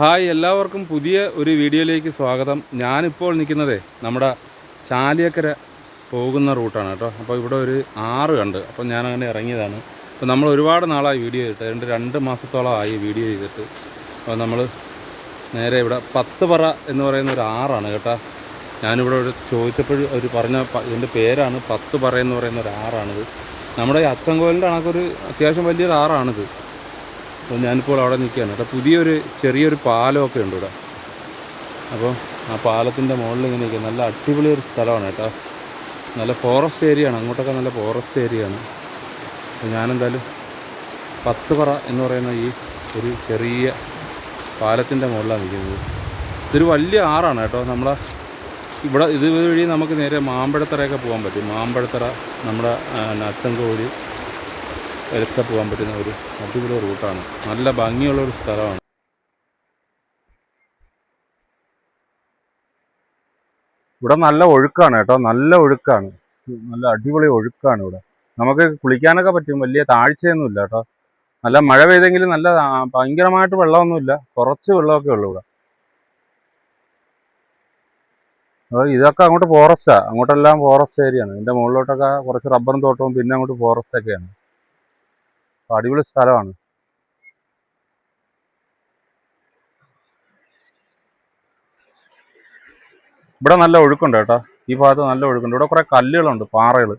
Hi എല്ലാവർക്കും പുതിയ ഒരു വീഡിയോയിലേക്ക് സ്വാഗതം. ഞാനിപ്പോൾ നിൽക്കുന്നത് നമ്മുടെ ചാലിയക്കര പോകുന്ന റൂട്ടാണ് കേട്ടോ. അപ്പോൾ ഇവിടെ ഒരു ആറ് കണ്ട്. അപ്പോൾ ഞാൻ അങ്ങനെ ഇറങ്ങിയതാണ്. അപ്പോൾ നമ്മൾ ഒരുപാട് നാളായി വീഡിയോ ചെയ്തിട്ട് രണ്ട് രണ്ട് മാസത്തോളമായി വീഡിയോ ചെയ്തിട്ട്. അപ്പോൾ നമ്മൾ നേരെ ഇവിടെ പത്ത് പറ എന്ന് പറയുന്ന ഒരു ആറാണ് കേട്ടോ. ഞാനിവിടെ ഒരു ചോദിച്ചപ്പോൾ ഒരു പറഞ്ഞ ഇതിന്റെ പേരാണ് പത്ത് പറ എന്ന് പറയുന്ന ഒരു ആറാണിത്. നമ്മുടെ അച്ചൻകോലിന്റെ കണക്കൊരു അത്യാവശ്യം വലിയൊരു ആറാണിത്. അപ്പോൾ ഞാനിപ്പോൾ അവിടെ നിൽക്കുകയാണ്. കേട്ടോ പുതിയൊരു ചെറിയൊരു പാലമൊക്കെ ഉണ്ട് ഇവിടെ? അപ്പോൾ ആ പാലത്തിന്റെ മുകളിൽ ഇങ്ങനെ നിൽക്കുക നല്ല അടിപൊളി ഒരു സ്ഥലമാണ് കേട്ടോ. നല്ല ഫോറസ്റ്റ് ഏരിയ ആണ്. അങ്ങോട്ടൊക്കെ നല്ല ഫോറസ്റ്റ് ഏരിയ ആണ്. അപ്പോൾ ഞാനെന്തായാലും പത്ത് പറ എന്ന് പറയുന്ന ഈ ഒരു ചെറിയ പാലത്തിന്റെ മുകളിലാണ് നിൽക്കുന്നത്. ഇതൊരു വലിയ ആറാണ് കേട്ടോ. നമ്മളെ ഇവിടെ ഇതുവഴി നമുക്ക് നേരെ മാമ്പഴത്തറയൊക്കെ പോകാൻ പറ്റും. മാമ്പഴത്തറ നമ്മുടെ അച്ഛൻ ഒക്കെ പോകാൻ പറ്റുന്ന ഒരു അടിപൊളി റൂട്ടാണ്. നല്ല ഭംഗിയുള്ള ഒരു സ്ഥലമാണ്. ഇവിടെ നല്ല ഒഴുക്കാണ് കേട്ടോ. നല്ല ഒഴുക്കാണ്. നല്ല അടിപൊളി ഒഴുക്കാണ് ഇവിടെ. നമുക്ക് കുളിക്കാനൊക്കെ പറ്റും. വലിയ താഴ്ചയൊന്നുമില്ല കേട്ടോ. നല്ല മഴ പെയ്തെങ്കിലും നല്ല ഭയങ്കരമായിട്ട് വെള്ളമൊന്നുമില്ല കുറച്ച് വെള്ളമൊക്കെ ഉള്ളൂ ഇവിടെ. ഇതൊക്കെ അങ്ങോട്ട് ഫോറസ്റ്റാ അങ്ങോട്ടെല്ലാം ഫോറസ്റ്റ് ഏരിയയാണ് ഇതിന്റെ മുകളിലോട്ടൊക്കെ കുറച്ച് റബ്ബറും തോട്ടവും പിന്നെ അങ്ങോട്ട് ഫോറസ്റ്റ് ഒക്കെയാണ്. അടിപൊളി സ്ഥലമാണ്. ഇവിടെ നല്ല ഒഴുക്കുണ്ട് കേട്ടോ. ഈ ഭാഗത്ത് നല്ല ഒഴുക്കുണ്ട്. ഇവിടെ കുറെ കല്ലുകളുണ്ട് പാറകൾ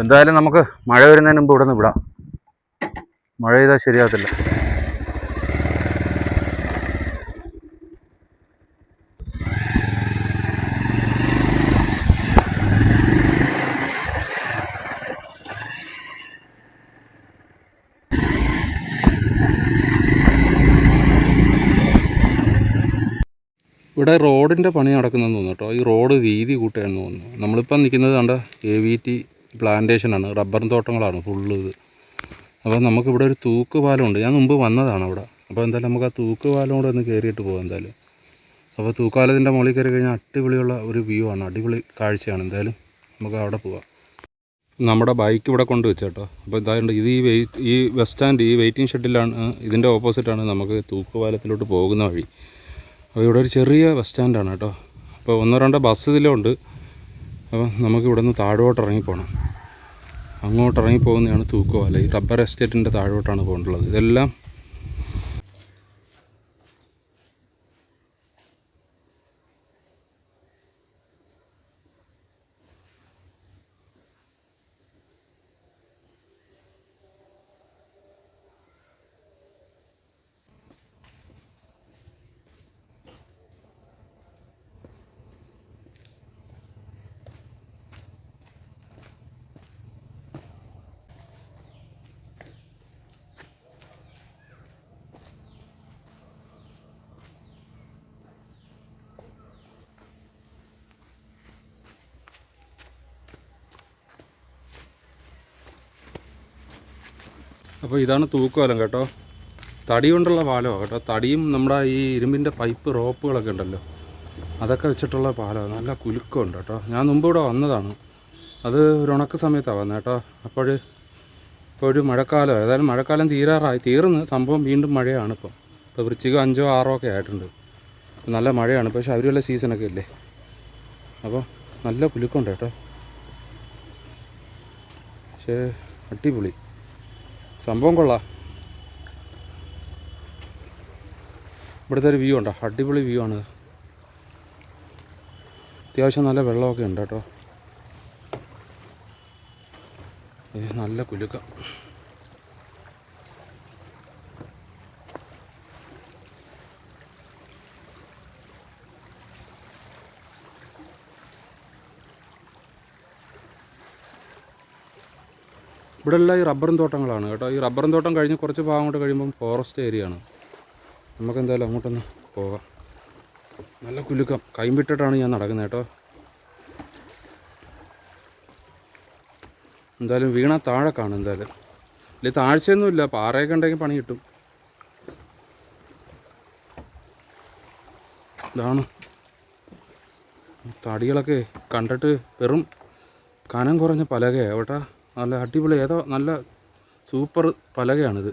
എന്തായാലും നമുക്ക് മഴ വരുന്നതിന് മുമ്പ് ഇവിടെ നിന്ന് വിടാം. മഴ ചെയ്താൽ ശരിയാകത്തില്ല. ഇവിടെ റോഡിന്റെ പണി നടക്കുന്നതെന്ന് തോന്നുന്നു കേട്ടോ. ഈ റോഡ് വീതി കൂട്ടുകയെന്ന് തോന്നുന്നു. നമ്മളിപ്പം നിൽക്കുന്നത് കണ്ട? എ വി ടി പ്ലാന്റേഷനാണ് റബ്ബർ തോട്ടങ്ങളാണ് ഫുള്ള് ഇത്. അപ്പോൾ നമുക്കിവിടെ ഒരു തൂക്ക് പാലമുണ്ട് ഞാൻ മുമ്പ് വന്നതാണ് അവിടെ. അപ്പോൾ എന്തായാലും നമുക്ക് ആ തൂക്ക് പാലം കൂടെ ഒന്ന് കയറിയിട്ട് പോകാം എന്തായാലും. അപ്പോൾ തൂക്കാലത്തിന്റെ മുകളിൽ കയറി കഴിഞ്ഞാൽ അടിപൊളിയുള്ള ഒരു വ്യൂ ആണ്. അടിപൊളി കാഴ്ചയാണ്. എന്തായാലും നമുക്ക് അവിടെ പോവാം. നമ്മുടെ ബൈക്ക് ഇവിടെ കൊണ്ട് വെച്ചേട്ടോ അപ്പോൾ എന്തായാലും ഇത് ഈ വെയിറ്റ് ഈ ബസ് സ്റ്റാൻഡ് ഈ വെയിറ്റിംഗ് ഷെഡിലാണ് ഇതിന്റെ ഓപ്പോസിറ്റാണ് നമുക്ക് തൂക്കുപാലത്തിലോട്ട് പോകുന്ന വഴി. അപ്പോൾ ഇവിടെ ഒരു ചെറിയ ബസ് സ്റ്റാൻഡാണ് കേട്ടോ. അപ്പോൾ ഒന്നോ രണ്ടോ ബസ് ഇതിലുണ്ട്. അപ്പോൾ നമുക്ക് ഇവിടെ നിന്ന് താഴോട്ട് ഇറങ്ങിപ്പോകണം അങ്ങോട്ട് ഇറങ്ങിപ്പോകുന്നതാണ് തൂക്കോ അല്ല ഈ റബ്ബർ എസ്റ്റേറ്റിന്റെ താഴോട്ടാണ് പോകേണ്ടുള്ളത് ഇതെല്ലാം അപ്പോൾ ഇതാണ് തൂക്കുപാലം കേട്ടോ. തടി കൊണ്ടുള്ള പാലമാണ് കേട്ടോ. തടിയും നമ്മുടെ ഈ ഇരുമ്പിന്റെ പൈപ്പ് റോപ്പുകളൊക്കെ ഉണ്ടല്ലോ. അതൊക്കെ വെച്ചിട്ടുള്ള പാലമാണ് നല്ല കുലുക്കമുണ്ട് കേട്ടോ. ഞാൻ മുമ്പ് ഇവിടെ വന്നതാണ്. അത് ഒരു ഉണക്ക സമയത്താണ് വന്നത് കേട്ടോ. അപ്പോൾ ഇപ്പോൾ ഒരു മഴക്കാലം. ഏതായാലും മഴക്കാലം തീരാറായി. തീർന്ന് സംഭവം വീണ്ടും മഴയാണ് ഇപ്പം. ഇപ്പോൾ വൃശ്ചികം അഞ്ചോ ആറോ ഒക്കെ ആയിട്ടുണ്ട്. നല്ല മഴയാണ്. ഇപ്പോൾ ശബരിമല സീസണൊക്കെ ഇല്ലേ? അപ്പോൾ നല്ല കുലുക്കമുണ്ട് കേട്ടോ. പക്ഷേ അടിപൊളി. സംഭവം കൊള്ളാം. ഇവിടുത്തെ ഒരു വ്യൂ ഉണ്ടോ? അടിപൊളി വ്യൂ ആണ് അത്യാവശ്യം നല്ല വെള്ളമൊക്കെ ഉണ്ട് കേട്ടോ. നല്ല കുലുക്കം. ഇവിടെ എല്ലാം ഈ റബ്ബറും തോട്ടങ്ങളാണ് കേട്ടോ. ഈ റബ്ബറും തോട്ടം കഴിഞ്ഞ് കുറച്ച് ഭാഗം അങ്ങോട്ട് കഴിയുമ്പം ഫോറസ്റ്റ് ഏരിയ ആണ്. നമുക്ക് എന്തായാലും അങ്ങോട്ടൊന്ന് പോകാം. നല്ല കുലുക്കം. കൈമ്പിട്ടിട്ടാണ് ഞാൻ നടക്കുന്നത് കേട്ടോ. എന്തായാലും വീണ താഴെ കാണും എന്തായാലും. ഇല്ല താഴ്ചയൊന്നുമില്ല പാറയൊക്കെ ഉണ്ടെങ്കിൽ പണി കിട്ടും. ഇതാണ്. തടികളൊക്കെ കണ്ടിട്ട് വെറും കനം കുറഞ്ഞ പലകയാണ് കേട്ടാ. നല്ല അടിപൊളി ഏതോ നല്ല സൂപ്പർ പലകയാണിത്.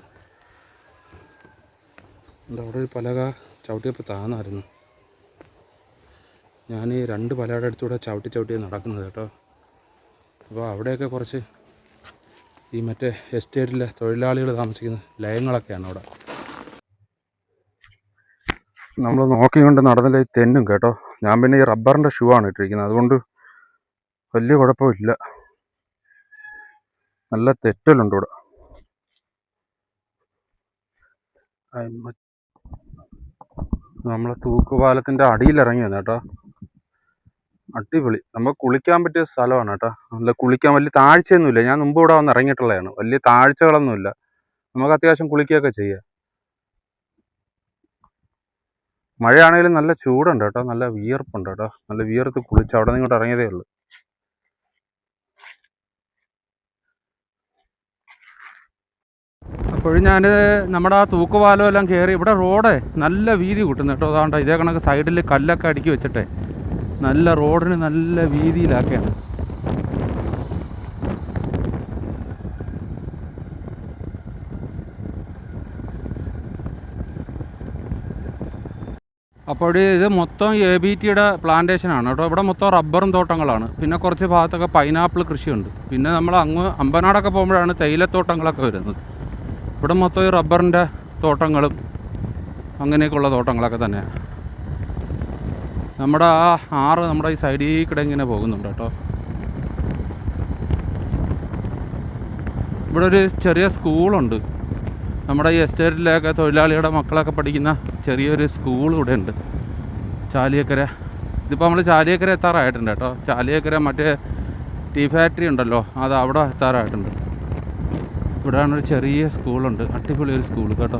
എന്റെ അവിടെ ഒരു പലക ചവിട്ടിയപ്പോൾ താന്നായിരുന്നു. ഞാൻ ഈ രണ്ട് പലയുടെ അടുത്തൂടെ ചവിട്ടി ചവിട്ടി നടക്കുന്നത് കേട്ടോ. അപ്പോൾ അവിടെയൊക്കെ കുറച്ച് ഈ മറ്റേ എസ്റ്റേറ്റിലെ തൊഴിലാളികൾ താമസിക്കുന്ന ലയങ്ങളൊക്കെയാണ് അവിടെ. നമ്മൾ നോക്കിക്കൊണ്ട് നടന്നില്ല ഈ തെന്നും കേട്ടോ. ഞാൻ പിന്നെ ഈ റബ്ബറിന്റെ ഷൂ ആണ് ഇട്ടിരിക്കുന്നത്. അതുകൊണ്ട് വലിയ കുഴപ്പമില്ല. നല്ല തെറ്റലുണ്ട് ഇവിടെ. നമ്മളെ തൂക്കുപാലത്തിന്റെ അടിയിലിറങ്ങി വന്നു കേട്ടോ. അടിപൊളി. നമുക്ക് കുളിക്കാൻ പറ്റിയ സ്ഥലമാണ് കേട്ടോ. നല്ല കുളിക്കാൻ വലിയ താഴ്ചയൊന്നുമില്ല. ഞാൻ മുമ്പ് ഇവിടെ വന്ന് ഇറങ്ങിയിട്ടുള്ളതാണ്. വലിയ താഴ്ചകളൊന്നുമില്ല. നമുക്ക് അത്യാവശ്യം കുളിക്കുകയൊക്കെ ചെയ്യാം. മഴയാണെങ്കിലും നല്ല ചൂടുണ്ട് കേട്ടോ. നല്ല വിയർപ്പുണ്ട് കേട്ടോ. നല്ല വിയർത്ത് കുളിച്ച് അവിടെ നിന്ന് ഇങ്ങോട്ട് ഇറങ്ങിയതേ ഉള്ളൂ. അപ്പോഴും ഞാൻ നമ്മുടെ ആ തൂക്കുപാലം എല്ലാം കയറി ഇവിടെ റോഡ് നല്ല വീതി കൂട്ടുന്നു കേട്ടോ. അതാണ്ട് ഇതേ കണക്ക് സൈഡിൽ കല്ലൊക്കെ അടുക്കി വെച്ചിട്ടെ നല്ല റോഡിന് നല്ല വീതിയിലാക്കിയാണ്. അപ്പോൾ ഇത് മൊത്തം എ ബി ടിയുടെ പ്ലാന്റേഷനാണ് കേട്ടോ. ഇവിടെ മൊത്തം റബ്ബറും തോട്ടങ്ങളാണ്. പിന്നെ കുറച്ച് ഭാഗത്തൊക്കെ പൈനാപ്പിൾ കൃഷിയുണ്ട്. പിന്നെ നമ്മൾ അങ്ങ് അമ്പനാടൊക്കെ പോകുമ്പോഴാണ് തേയിലത്തോട്ടങ്ങളൊക്കെ വരുന്നത്. ഇവിടെ മൊത്തം ഈ റബ്ബറിന്റെ തോട്ടങ്ങളും അങ്ങനെയൊക്കെയുള്ള തോട്ടങ്ങളൊക്കെ തന്നെയാണ് നമ്മുടെ ആ ആറ് നമ്മുടെ ഈ സൈഡിൽ കൂടെ ഇങ്ങനെ പോകുന്നുണ്ട് കേട്ടോ. ഇവിടെ ഒരു ചെറിയ സ്കൂളുണ്ട്. നമ്മുടെ ഈ എസ്റ്റേറ്റിലൊക്കെ തൊഴിലാളിയുടെ മക്കളൊക്കെ പഠിക്കുന്ന ചെറിയൊരു സ്കൂൾ ഇവിടെ ഉണ്ട്. ചാലിയക്കര. ഇതിപ്പോൾ നമ്മൾ ചാലിയക്കര എത്താറായിട്ടുണ്ട് കേട്ടോ. ചാലിയക്കര മറ്റേ ടീ ഫാക്ടറി ഉണ്ടല്ലോ അത് അവിടെ എത്താറായിട്ടുണ്ട്. ഇവിടെയാണ് ഒരു ചെറിയ സ്കൂളുണ്ട്. അടിപൊളി ഒരു സ്കൂൾ കേട്ടോ.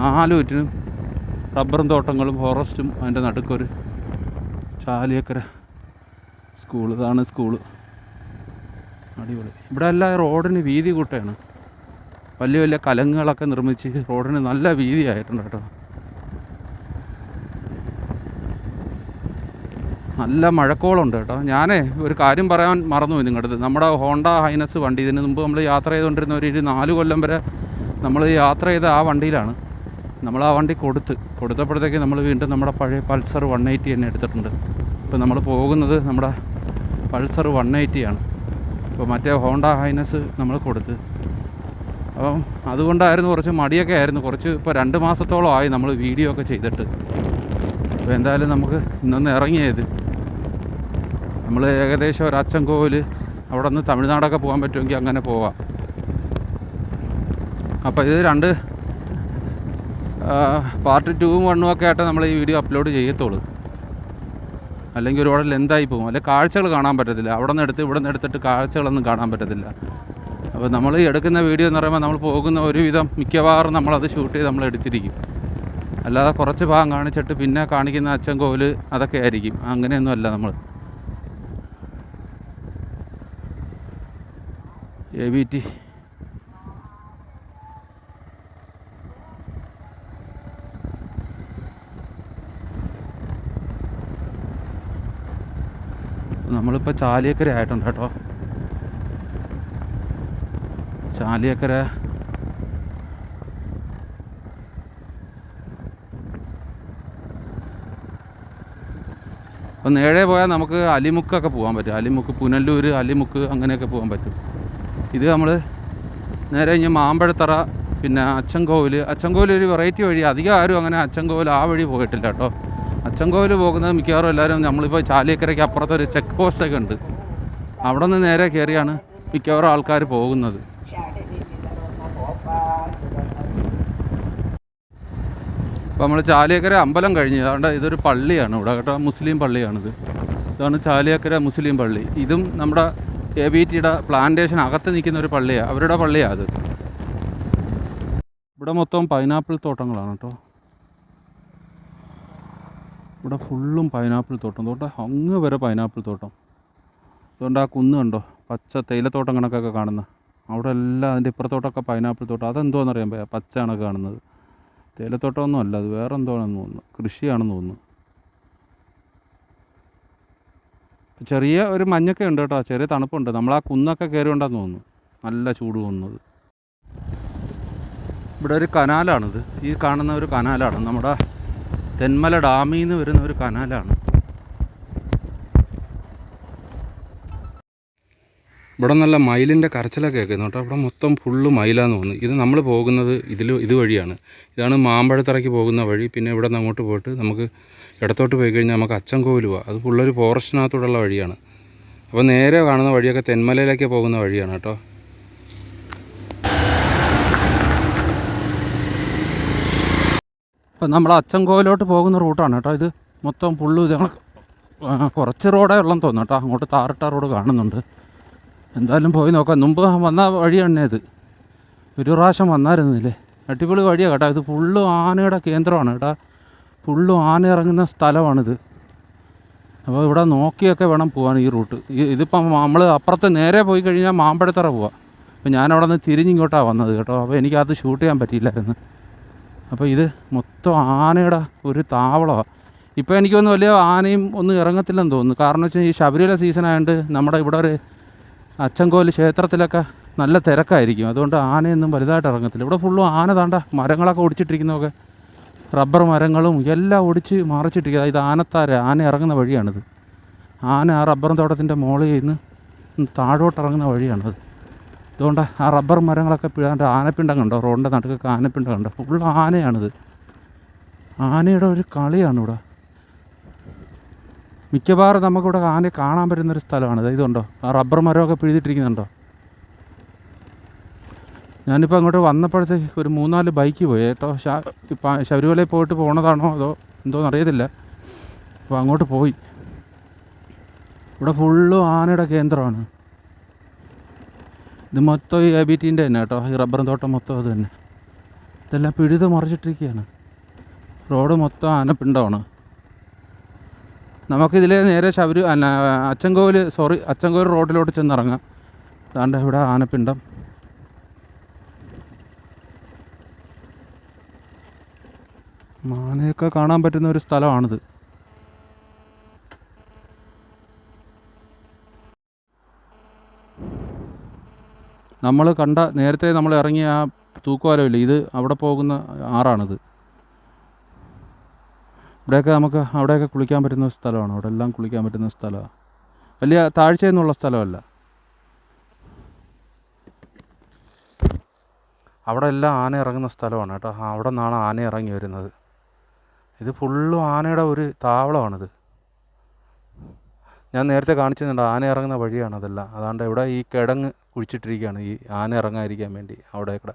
നാലുറ്റിനും റബ്ബറും തോട്ടങ്ങളും ഫോറസ്റ്റും അതിന്റെ നടുക്കൊരു ചാലിയക്കര സ്കൂൾ ഇതാണ് സ്കൂൾ അടിപൊളി. ഇവിടെ എല്ലാം റോഡിന് വീതി കൂട്ടയാണ് വലിയ വലിയ കലങ്ങുകളൊക്കെ നിർമ്മിച്ച് റോഡിന് നല്ല വീതിയായിട്ടുണ്ട് കേട്ടോ. നല്ല മഴക്കോളുണ്ട് കേട്ടോ. ഞാനേ ഒരു കാര്യം പറയാൻ മറന്നുപോയി നിങ്ങളുടെ നമ്മുടെ ഹോണ്ട ഹൈനസ് വണ്ടി ഇതിന് മുമ്പ് നമ്മൾ യാത്ര ചെയ്തുകൊണ്ടിരുന്ന ഒരു നാല് കൊല്ലം വരെ നമ്മൾ യാത്ര ചെയ്ത ആ വണ്ടിയിലാണ് നമ്മൾ ആ വണ്ടി കൊടുത്ത്. കൊടുത്തപ്പോഴത്തേക്ക് നമ്മൾ വീണ്ടും നമ്മുടെ പഴയ പൾസർ വൺ എയ്റ്റി തന്നെ എടുത്തിട്ടുണ്ട്. ഇപ്പോൾ നമ്മൾ പോകുന്നത് നമ്മുടെ പൾസർ വൺ എയ്റ്റിയാണ് ഇപ്പോൾ മറ്റേ ഹോണ്ട ഹൈനസ് നമ്മൾ കൊടുത്ത്. അപ്പം അതുകൊണ്ടായിരുന്നു കുറച്ച് മടിയൊക്കെ ആയിരുന്നു. കുറച്ച് ഇപ്പോൾ രണ്ട് മാസത്തോളം ആയി നമ്മൾ വീഡിയോ ഒക്കെ ചെയ്തിട്ട്. അപ്പോൾ എന്തായാലും നമുക്ക് ഇന്നൊന്ന് ഇറങ്ങിയത്. നമ്മൾ ഏകദേശം ഒരു അച്ചൻകോവിൽ അവിടെ നിന്ന് തമിഴ്നാടൊക്കെ പോകാൻ പറ്റുമെങ്കിൽ അങ്ങനെ പോവാം. അപ്പോൾ ഇത് രണ്ട് പാർട്ട് ടൂവും വണ്ണും ഒക്കെ ആയിട്ട് നമ്മൾ ഈ വീഡിയോ അപ്ലോഡ് ചെയ്യത്തുള്ളൂ. അല്ലെങ്കിൽ ഒരുപാട് ലെന്തായി പോകും. അല്ലെങ്കിൽ കാഴ്ചകൾ കാണാൻ പറ്റത്തില്ല. അവിടെ നിന്ന് എടുത്ത് ഇവിടെ നിന്ന് എടുത്തിട്ട് കാഴ്ചകളൊന്നും കാണാൻ പറ്റത്തില്ല. അപ്പോൾ നമ്മൾ എടുക്കുന്ന വീഡിയോ എന്ന് പറയുമ്പോൾ നമ്മൾ പോകുന്ന ഒരുവിധം മിക്കവാറും നമ്മളത് ഷൂട്ട് ചെയ്ത് നമ്മൾ എടുത്തിരിക്കും. അല്ലാതെ കുറച്ച് ഭാഗം കാണിച്ചിട്ട് പിന്നെ കാണിക്കുന്ന അച്ഛൻ കോവിൽ അതൊക്കെ ആയിരിക്കും. അങ്ങനെയൊന്നും അല്ല നമ്മൾ എ ബി ടി നമ്മളിപ്പോൾ ചാലിയക്കര ആയിട്ടുണ്ട് കേട്ടോ. ചാലിയക്കര. അപ്പം നേരെ പോയാൽ നമുക്ക് അലിമുക്കൊക്കെ പോകാൻ പറ്റും. അലിമുക്ക് പുനല്ലൂർ അലിമുക്ക് അങ്ങനെയൊക്കെ പോകാൻ പറ്റും. ഇത് നമ്മൾ നേരെ കഴിഞ്ഞ് മാമ്പഴത്തറ പിന്നെ അച്ചൻകോവിൽ അച്ചൻകോവിൽ ഒരു വെറൈറ്റി വഴി അധികം ആരും അങ്ങനെ അച്ചൻകോവിൽ ആ വഴി പോയിട്ടില്ല കേട്ടോ. അച്ചൻകോവിൽ പോകുന്നത് മിക്കവാറും എല്ലാവരും നമ്മളിപ്പോൾ ചാലിയക്കരയ്ക്ക് അപ്പുറത്ത് ഒരു ചെക്ക് പോസ്റ്റൊക്കെ ഉണ്ട്. അവിടെ നിന്ന് നേരെ കയറിയാണ് മിക്കവാറും ആൾക്കാർ പോകുന്നത്. അപ്പോൾ നമ്മൾ ചാലിയക്കര അമ്പലം കഴിഞ്ഞ് അതുകൊണ്ട് ഇതൊരു പള്ളിയാണ് ഇവിടെ കേട്ടോ മുസ്ലിം പള്ളിയാണിത്. ഇതാണ് ചാലിയക്കര മുസ്ലിം പള്ളി. ഇതും നമ്മുടെ എ ബി ടിയുടെ പ്ലാന്റേഷൻ അകത്ത് നിൽക്കുന്ന ഒരു പള്ളിയാണ് അവരുടെ പള്ളിയാണ് അത്. ഇവിടെ മൊത്തം പൈനാപ്പിൾ തോട്ടങ്ങളാണ് കേട്ടോ. ഇവിടെ ഫുള്ളും പൈനാപ്പിൾ തോട്ടം. തോട്ടം അങ്ങ് വരെ പൈനാപ്പിൾ തോട്ടം. അതുകൊണ്ട് ആ കുന്ന് കണ്ടോ? പച്ച തേയിലത്തോട്ടം കണക്കൊക്കെ കാണുന്ന. അവിടെ എല്ലാം അതിന്റെ ഇപ്പുറത്തോട്ടൊക്കെ പൈനാപ്പിൾ തോട്ടം. അതെന്തോന്നറിയാൻ പച്ച കണക്ക് കാണുന്നത്. തേയിലത്തോട്ടമൊന്നും അല്ല. അത് വേറെ എന്തോ ആണെന്ന് തോന്നുന്നു. കൃഷിയാണെന്ന് തോന്നുന്നു. ചെറിയ ഒരു മഞ്ഞൊക്കെ ഉണ്ട് കേട്ടോ ചെറിയ തണുപ്പുണ്ട്. നമ്മൾ ആ കുന്നൊക്കെ കയറിയുണ്ടെന്ന് തോന്നുന്നു. നല്ല ചൂട് തോന്നുന്നത്. ഇവിടെ ഒരു കനാലാണിത്. ഈ കാണുന്ന ഒരു കനാലാണ്. നമ്മുടെ തെന്മല ഡാമിൽ നിന്ന് വരുന്ന ഒരു കനാലാണ്. ഇവിടെ നല്ല മയിലിന്റെ കരച്ചിലൊക്കെ കേൾക്കുന്നു കേട്ടോ. ഇവിടെ മൊത്തം ഫുള്ള് മയിലാന്ന് തോന്നുന്നു. ഇത് നമ്മൾ പോകുന്നത് ഇതിൽ ഇതുവഴിയാണ് ഇതാണ് മാമ്പഴത്തറയ്ക്ക് പോകുന്ന വഴി. പിന്നെ ഇവിടെ നിന്ന് അങ്ങോട്ട് പോയിട്ട് നമുക്ക് ഇടത്തോട്ട് പോയി കഴിഞ്ഞാൽ നമുക്ക് അച്ചൻകോവിൽ പോവാം അത് ഫുള്ളൊരു ഫോറസ്റ്റിനകത്തൂടെയുള്ള വഴിയാണ്. അപ്പോൾ നേരെ കാണുന്ന വഴിയൊക്കെ തെന്മലയിലേക്ക് പോകുന്ന വഴിയാണ് കേട്ടോ. അപ്പോൾ നമ്മൾ അച്ചൻകോവിലോട്ട് പോകുന്ന റൂട്ടാണ് കേട്ടോ ഇത്. മൊത്തം പുള്ളു ഞങ്ങൾ കുറച്ച് റോഡേ ഉള്ളെന്ന് തോന്നുന്നു കേട്ടോ. അങ്ങോട്ട് താറിട്ട റോഡ് കാണുന്നുണ്ട്. എന്തായാലും പോയി നോക്കാം. മുമ്പ് വന്ന വഴിയാണ് ഇത്. ഒരു പ്രാവശ്യം വന്നായിരുന്നില്ലേ? അടിപൊളി വഴിയാണ് കേട്ടോ. ഇത് ഫുള്ള് ആനയുടെ കേന്ദ്രമാണ് കേട്ടോ. ഫുള്ളും ആന ഇറങ്ങുന്ന സ്ഥലമാണിത്. അപ്പോൾ ഇവിടെ നോക്കിയൊക്കെ വേണം പോകാൻ ഈ റൂട്ട്. ഇതിപ്പം നമ്മൾ അപ്പുറത്ത് നേരെ പോയി കഴിഞ്ഞാൽ മാമ്പഴത്തറ പോവാം. അപ്പോൾ ഞാൻ അവിടെ നിന്ന് തിരിഞ്ഞിങ്ങോട്ടാണ് വന്നത് കേട്ടോ. അപ്പോൾ എനിക്കത് ഷൂട്ട് ചെയ്യാൻ പറ്റിയില്ലായിരുന്നു. അപ്പോൾ ഇത് മൊത്തം ആനയുടെ ഒരു താവളമാണ് ഇപ്പോൾ എനിക്കൊന്നും വലിയ ആനയും ഒന്നും ഇറങ്ങത്തില്ലെന്ന് തോന്നുന്നു. കാരണം വെച്ചാൽ ഈ ശബരിമല സീസൺ ആയതുകൊണ്ട് നമ്മുടെ ഇവിടെ ഒരു അച്ചൻകോൽ ക്ഷേത്രത്തിലൊക്കെ നല്ല തിരക്കായിരിക്കും. അതുകൊണ്ട് ആനയൊന്നും വലുതായിട്ട് ഇറങ്ങത്തില്ല. ഇവിടെ ഫുള്ളും ആന താണ്ട മരങ്ങളൊക്കെ ഒടിച്ചിട്ടിരിക്കുന്നതൊക്കെ റബ്ബർ മരങ്ങളും എല്ലാം ഒടിച്ച് മറിച്ചിട്ടിരിക്കുക ഇത് ആനത്താര ആന ഇറങ്ങുന്ന വഴിയാണിത്. ആന ആ റബ്ബർ തോട്ടത്തിന്റെ മുകളിൽ നിന്ന് താഴോട്ട് ഇറങ്ങുന്ന വഴിയാണിത്. അതുകൊണ്ട് ആ റബ്ബർ മരങ്ങളൊക്കെ പിഴാണ്ട് ആനപ്പിണ്ടം കണ്ടോ? റോഡിന്റെ നടുക്കൊക്കെ ആനപ്പിണ്ടം കണ്ടോ? ഉള്ള ആനയാണിത്. ആനയുടെ ഒരു കളിയാണ് ഇവിടെ മിക്കവാറും നമുക്കിവിടെ ആനയെ കാണാൻ പറ്റുന്നൊരു സ്ഥലമാണ് ഇതുണ്ടോ? ആ റബ്ബർ മരമൊക്കെ പിഴുതിട്ടിരിക്കുന്നുണ്ടോ? ഞാനിപ്പോൾ അങ്ങോട്ട് വന്നപ്പോഴത്തേക്ക് ഒരു മൂന്നാൽ ബൈക്ക് പോയി. കേട്ടോ ശബരിമലയിൽ പോയിട്ട് പോണതാണോ അതോ എന്തോന്ന് അറിയത്തില്ല. അപ്പോൾ അങ്ങോട്ട് പോയി. ഇവിടെ ഫുള്ളും ആനയുടെ കേന്ദ്രമാണ്. ഇത് മൊത്തം ഈ എ ബി ടീന്റെ തന്നെ കേട്ടോ. ഈ റബ്ബർ തോട്ടം മൊത്തം അത് തന്നെ. ഇതെല്ലാം പിഴുത് മറിച്ചിട്ടിരിക്കുകയാണ്. റോഡ് മൊത്തം ആനപ്പിണ്ടമാണ്. നമുക്കിതിലെ നേരെ ശബരി അച്ചൻകോവിൽ സോറി അച്ചൻകോവിൽ റോഡിലോട്ട് ചെന്നിറങ്ങാം. അതാണ്ട് ഇവിടെ ആനപ്പിണ്ടം. മാനയൊക്കെ കാണാൻ പറ്റുന്ന ഒരു സ്ഥലമാണിത്. നമ്മൾ കണ്ട നേരത്തെ നമ്മൾ ഇറങ്ങിയ ആ തൂക്കുവാലമില്ല ഇത് അവിടെ പോകുന്ന ആറാണിത്. ഇവിടെയൊക്കെ നമുക്ക് അവിടെയൊക്കെ കുളിക്കാൻ പറ്റുന്ന സ്ഥലമാണ്. അവിടെ എല്ലാം കുളിക്കാൻ പറ്റുന്ന സ്ഥലമാണ്. വലിയ താഴ്ചയെന്നുള്ള സ്ഥലമല്ല. അവിടെ എല്ലാം ആന ഇറങ്ങുന്ന സ്ഥലമാണ് കേട്ടോ. അവിടെ നിന്നാണ് ആന ഇറങ്ങി വരുന്നത്. ഇത് ഫുള്ളും ആനയുടെ ഒരു താവളമാണിത്. ഞാൻ നേരത്തെ കാണിച്ചിട്ടുണ്ട് ആന ഇറങ്ങുന്ന വഴിയാണ് അതെല്ലാം. അതാണ്ട് ഇവിടെ ഈ കിടങ്ങ് കുഴിച്ചിട്ടിരിക്കുകയാണ്. ഈ ആന ഇറങ്ങാതിരിക്കാൻ വേണ്ടി അവിടെ ഇവിടെ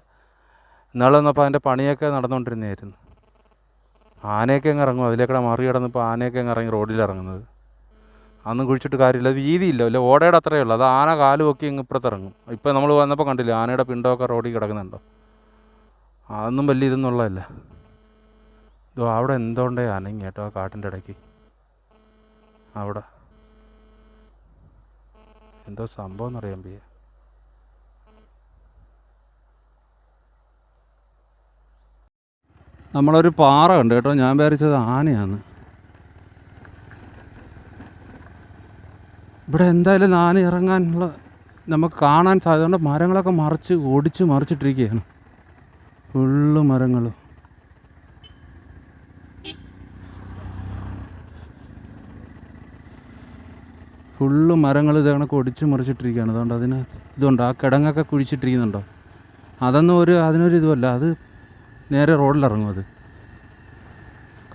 ഇന്നാളെ വന്നപ്പോൾ അതിന്റെ പണിയൊക്കെ നടന്നുകൊണ്ടിരുന്നതായിരുന്നു. ആനയൊക്കെ അങ്ങ് ഇറങ്ങും. അതിലേക്കൂടെ മറി കിടന്നിപ്പോൾ ആനയൊക്കെ അങ്ങ് ഇറങ്ങി റോഡിൽ ഇറങ്ങുന്നത്. അന്നും കുഴിച്ചിട്ട് കാര്യമില്ല. വീതിയില്ല. അല്ല ഓടയുടെ അത്രയേ ഉള്ളൂ. അത് ആന കാലു പൊക്കി ഇങ്ങ് ഇപ്പുറത്ത് ഇറങ്ങും ഇപ്പോൾ നമ്മൾ വന്നപ്പോൾ കണ്ടില്ല ആനയുടെ പിണ്ടമൊക്കെ റോഡിൽ കിടക്കുന്നുണ്ടോ? അതൊന്നും വലിയ ഇതൊന്നുള്ളതല്ല ഇതോ അവിടെ എന്തുകൊണ്ടേ അനങ്ങി കേട്ടോ ആ കാട്ടിന്റെ ഇടയ്ക്ക്? അവിടെ. എന്തോ സംഭവം എന്നറിയാൻ പിയ നമ്മളൊരു പാറ ഉണ്ട് കേട്ടോ ഞാൻ വിചാരിച്ചത് ആനയാണ്. ഇവിടെ എന്തായാലും ആന ഇറങ്ങാനുള്ള നമുക്ക് കാണാൻ സാധ്യത മരങ്ങളൊക്കെ മറിച്ച് ഒടിച്ച് മറിച്ചിട്ടിരിക്കുകയാണ്. ഫുള്ള് മരങ്ങൾ ഫുള്ള് മരങ്ങൾ ഇത് കണക്ക് ഒടിച്ച് മുറിച്ചിട്ടിരിക്കുകയാണ്. അതുകൊണ്ട് അതിന് ഇതുണ്ട്. ആ കിടങ്ങൊക്കെ കുഴിച്ചിട്ടിരിക്കുന്നുണ്ടോ? അതൊന്നും ഒരു അതിനൊരു ഇതുമല്ല. അത് നേരെ റോഡിലിറങ്ങും അത്.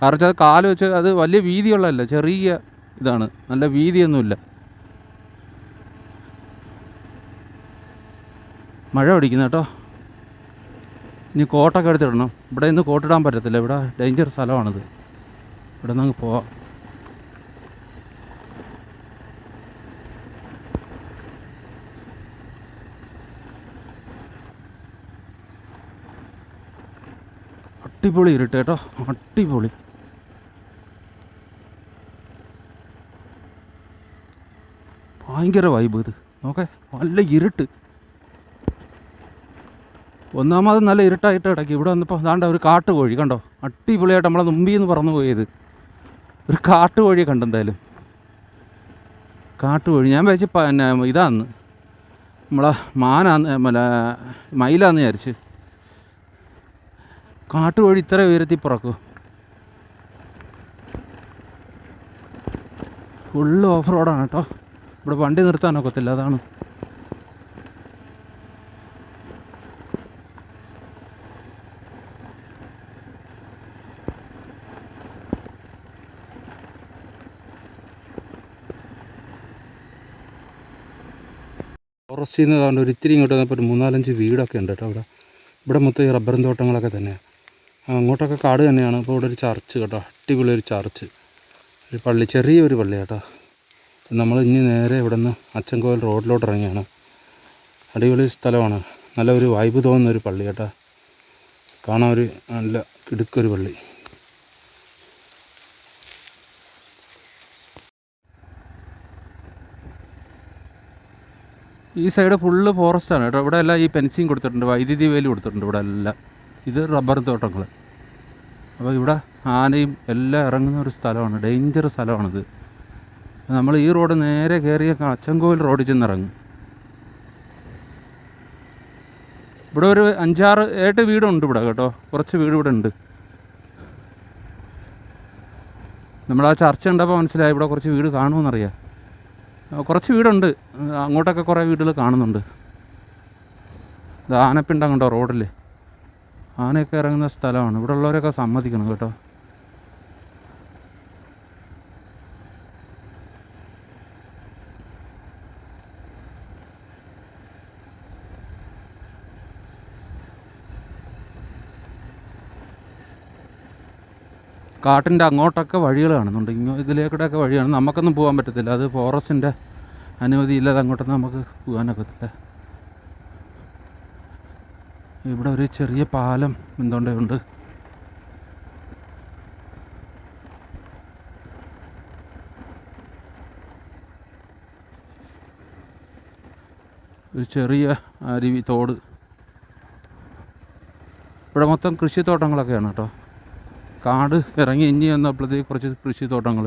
കാരണം വെച്ചാൽ അത് കാൽ വെച്ച് അത് വലിയ വീതിയുള്ളതല്ല. ചെറിയ ഇതാണ്. നല്ല വീതിയൊന്നുമില്ല. മഴ പിടിക്കുന്ന കേട്ടോ. ഇനി കോട്ടൊക്കെ എടുത്തിടണം. ഇവിടെ ഇന്ന് കോട്ടിടാൻ പറ്റത്തില്ല. ഇവിടെ ഡേഞ്ചർ സ്ഥലമാണിത്. ഇവിടെ നിന്ന് അങ്ങ് പോവാം. അടിപൊളി ഇരുട്ട് കേട്ടോ. അടിപൊളി. ഭയങ്കര വൈബ് ഇത്. നോക്കേ നല്ല ഇരുട്ട്. ഒന്നാമത് നല്ല ഇരുട്ടായിട്ട് ഇടയ്ക്ക്. ഇവിടെ വന്നപ്പോൾ അതാണ്ട് ഒരു കാട്ടുകോഴി കണ്ടോ? അടിപൊളിയായിട്ട് നമ്മളെ മുമ്പിൽ നിന്ന് പറന്നു പോയത്. ഒരു കാട്ടുകോഴിയെ കണ്ടെന്തായാലും കാട്ടുകോഴി. ഞാൻ വെച്ച് പിന്നെ ഇതാന്ന്. നമ്മളെ മാനാന്ന് മല മയിലാന്ന് വിചാരിച്ച്. കാട്ടുകോഴി ഇത്ര ഉയരത്തിൽ പറക്കും. ഫുള്ള് ഓഫ് റോഡാണ് കേട്ടോ. ഇവിടെ വണ്ടി നിർത്താനൊക്കത്തില്ല അതാണ്. ഫോറസ്റ്റിൽ നിന്ന് അതുകൊണ്ട് ഒരു ഇത്തിരി ഇങ്ങോട്ട് വന്നപ്പോൾ ഒരു മൂന്നാലഞ്ച് വീടൊക്കെ ഉണ്ട് കേട്ടോ ഇവിടെ ഇവിടെ മൊത്തം ഈ റബ്ബറും തോട്ടങ്ങളൊക്കെ തന്നെയാണ് അങ്ങോട്ടൊക്കെ കാട് തന്നെയാണ്. അപ്പോൾ ഇവിടെ ഒരു ചർച്ച് കേട്ടോ. അടിപൊളി ഒരു ചർച്ച് ഒരു പള്ളി ചെറിയൊരു പള്ളി കേട്ടോ. നമ്മൾ ഇനി നേരെ ഇവിടെ നിന്ന് അച്ചൻകോവിൽ റോഡിലോട്ട് ഇറങ്ങിയാണ്. അടിപൊളി സ്ഥലമാണ്. നല്ല ഒരു വൈബ് തോന്നുന്ന ഒരു പള്ളി കേട്ടോ. കാണാൻ ഒരു നല്ല കിടുക്കൊരു പള്ളി. ഈ സൈഡ് ഫുള്ള് ഫോറസ്റ്റാണ് കേട്ടോ. ഇവിടെ എല്ലാം ഈ പെൻസിങ് കൊടുത്തിട്ടുണ്ട്. വൈദ്യുതി വേലി കൊടുത്തിട്ടുണ്ട് ഇവിടെ എല്ലാം. ഇത് റബ്ബർ തോട്ടങ്ങൾ. അപ്പോൾ ഇവിടെ ആനയും എല്ലാം ഇറങ്ങുന്ന ഒരു സ്ഥലമാണ്. ഡേഞ്ചർ സ്ഥലമാണിത്. നമ്മൾ ഈ റോഡ് നേരെ കയറിയ അച്ചൻകോവിൽ റോഡിൽ ചെന്നിറങ്ങും. ഇവിടെ ഒരു അഞ്ചാറ് ഏട്ട് വീടുണ്ട് ഇവിടെ കേട്ടോ. കുറച്ച് വീട് ഇവിടെ ഉണ്ട്. നമ്മൾ ആ ചർച്ച ഉണ്ടപ്പോൾ മനസ്സിലായി ഇവിടെ കുറച്ച് വീട് കാണുമെന്നറിയാം. കുറച്ച് വീടുണ്ട്. അങ്ങോട്ടൊക്കെ കുറേ വീടുകൾ കാണുന്നുണ്ട്. ഇത് ആനപ്പിണ്ടം കണ്ടോ ആനയൊക്കെ ഇറങ്ങുന്ന സ്ഥലമാണ്. ഇവിടെ ഉള്ളവരൊക്കെ സമ്മതിക്കണം കേട്ടോ. കാട്ടിന്റെ അങ്ങോട്ടൊക്കെ വഴികൾ കാണുന്നുണ്ട് ഇങ്ങോ ഇതിലേക്കൂടെയൊക്കെ വഴിയാണ്. നമുക്കൊന്നും പോകാൻ പറ്റത്തില്ല. അത് ഫോറസ്റ്റിന്റെ അനുമതി ഇല്ലാതെ അങ്ങോട്ടൊന്നും നമുക്ക് പോകാനൊക്കത്തില്ല. ഇവിടെ ഒരു ചെറിയ പാലം എന്തുകൊണ്ടേ ഉണ്ട്. ഒരു ചെറിയ അരുവി തോട്. ഇവിടെ മൊത്തം കൃഷിത്തോട്ടങ്ങളൊക്കെയാണ് കേട്ടോ. കാട് ഇറങ്ങി ഇനി വന്നപ്പോഴത്തേക്ക് കുറച്ച് കൃഷിത്തോട്ടങ്ങൾ